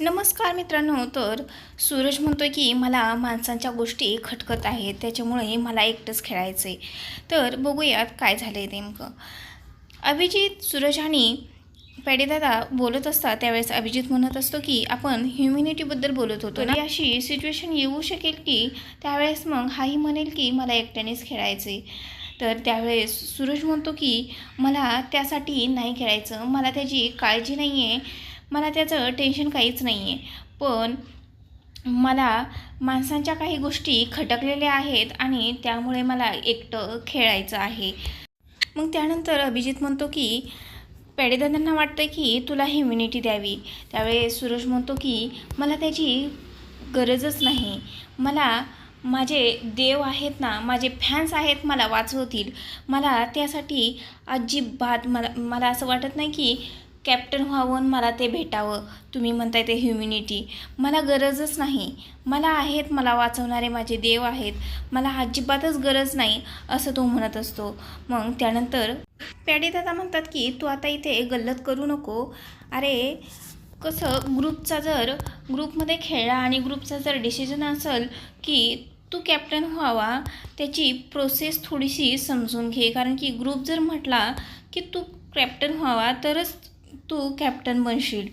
नमस्कार मित्रांनो तर सूरज म्हणतोय की मला माणसांच्या गोष्टी खटकत आहेत त्याच्यामुळे मला एकटंच खेळायचं आहे तर बघूयात काय झालं आहे नेमकं. अभिजित सूरज आणि पेडेदादा बोलत असतात त्यावेळेस अभिजित म्हणत असतो की आपण ह्युमिनिटीबद्दल बोलत होतो ना? अशी सिच्युएशन येऊ शकेल की त्यावेळेस मग हाही म्हणेल की मला एकट्यानेच खेळायचं आहे तर त्यावेळेस सूरज म्हणतो की मला त्यासाठी नाही खेळायचं मला त्याची काळजी नाही आहे मला त्याचं टेन्शन काहीच नाही आहे पण मला माणसांच्या काही गोष्टी खटकलेल्या आहेत आणि त्यामुळे मला एकटं खेळायचं आहे. मग त्यानंतर अभिजित म्हणतो की पेडेदादांना वाटतं की तुला ह्युमिनिटी द्यावी. त्यावेळेस सूरज म्हणतो की मला त्याची गरजच नाही. मला माझे देव आहेत ना माझे फॅन्स आहेत मला वाचवतील. मला त्यासाठी अजिबात मला मला असं वाटत नाही की कॅप्टन व्हावून आणि मला ते भेटावं. तुम्ही म्हणताय ते ह्युमिनिटी मला गरजच नाही. मला आहेत मला वाचवणारे माझे देव आहेत. मला अजिबातच गरज नाही असं तो म्हणत असतो. मग त्यानंतर पॅडेदादा म्हणतात की तू आता इथे गल्लत करू नको. अरे कसं ग्रुपचा जर ग्रुपमध्ये खेळा आणि ग्रुपचा जर डिसिजन असेल की तू कॅप्टन व्हावा त्याची प्रोसेस थोडीशी समजून घे. कारण की ग्रुप जर म्हटला की तू कॅप्टन व्हावा तरच तू कॅप्टन बनशील.